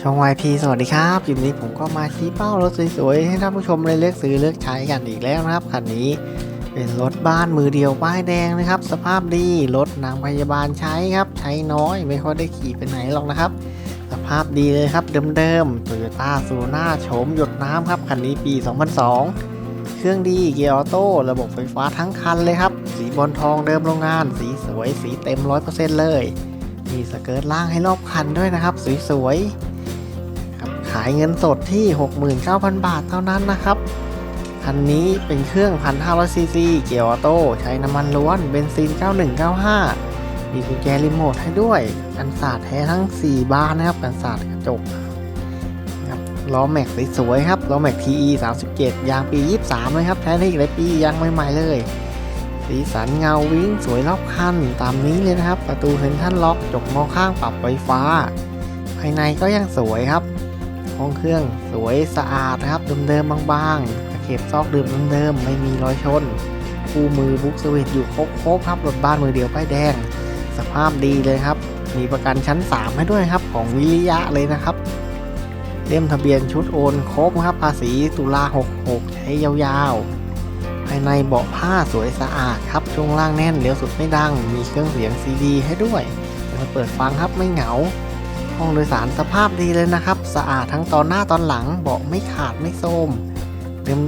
ช่อง YP สวัสดีครับคลิปนี้ผมก็มาชี้เป้ารถสวยๆ ให้ท่านผู้ชมได้เลือกซื้อเลือกใช้กันอีกแล้วนะครับคันนี้เป็นรถบ้านมือเดียวป้ายแดงนะครับ สภาพดีรถนางพยาบาลใช้ครับ ใช้น้อยไม่ค่อยได้ขี่ไปไหนหรอกนะครับ สภาพดีเลยครับเดิมๆ Toyota s u n a โฉมหยดน้ำครับคันนี้ปี 2002 เครื่องดีเกียร์ออโต้ระบบไฟฟ้าทั้งคันเลยครับ สีบอลทองเดิมโรงงาน สีสวยสีเต็ม 100%เลยมีสเกิร์ตล่างให้รอบคันด้วยนะครับ สวยๆ ขายเงินสดที่ 69,000 บาทเท่านั้นนะครับ คันนี้เป็นเครื่อง 1,500ซีซีเกียร์ออโต้ใช้น้ำมันล้วนเบนซิน 9195 มีกุญแจรีโมทให้ด้วย กันศาสตร์แท้ทั้ง 4 บานนะครับ กันศาสตร์กระจกนะครับล้อแม็กสวยๆครับล้อแม็ก TE 37 ยางปี 23 เลยครับ แท้ที่หลายปียางใหม่ๆเลยสีสันเงาวิ่งสวยรอบคันตามนี้เลยนะครับ ประตูเซ็นทรัลล็อกจกมองข้างปรับไฟฟ้า ภายในก็ยังสวยครับ ห้องเครื่องสวยสะอาดนะครับเดิมๆบางๆตะเข็บซอกเดิมเดิมๆไม่มีรอยชน คู่มือบุ๊กสวิตอยู่ครบๆครับรถบ้านมือเดียวป้ายแดง สภาพดีเลยครับ มีประกันชั้น 3 ให้ด้วยครับของวิริยะเลยนะครับเล่มทะเบียนชุดโอนครบครับภาษีตุลา 66 ใช้ยาวๆ ภายในเบาะผ้าสวยสะอาดครับ ช่วงล่างแน่นเลี้ยวสุดไม่ดัง มีเครื่องเสียงซีดีให้ด้วยมาเปิดฟังครับไม่เหงา ห้องโดยสารสภาพดีเลยนะครับ สะอาดทั้งตอนหน้าตอนหลังเบาะไม่ขาดไม่โทรม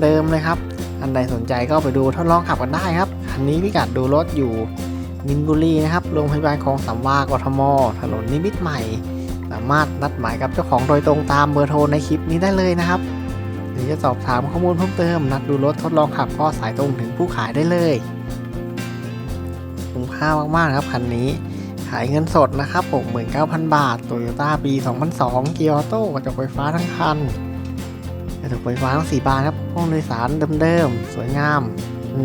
เดิมๆเลยครับ อันใดสนใจก็ไปดูทดลองขับกันได้ครับคันนี้พิกัดดูรถอยู่มินบุรีนะครับโรงพยาบาลคลองสามวากทม ถนนนิมิตใหม่ สามารถนัดหมายกับเจ้าของโดยตรงตามเบอร์โทรในคลิปนี้ได้เลยนะครับ หรือจะสอบถามข้อมูลเพิ่มเติม นัดดูรถทดลองขับก็สายตรงถึงผู้ขายได้เลยคุ้มค่ามากๆครับคันนี้ ขายเงินสดนะครับ 69,000 บาทโตโยต้าปี 2002 เกียร์ออโต้กระจกไฟฟ้าทั้งคัน กระจกไฟฟ้าทั้ง 4 บานครับ ห้องโดยสารเดิมๆ สวยงาม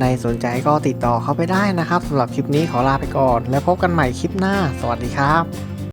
ในสนใจก็ติดต่อเข้าไปได้นะครับสำหรับคลิปนี้ขอลาไปก่อน แล้วพบกันใหม่คลิปหน้า สวัสดีครับ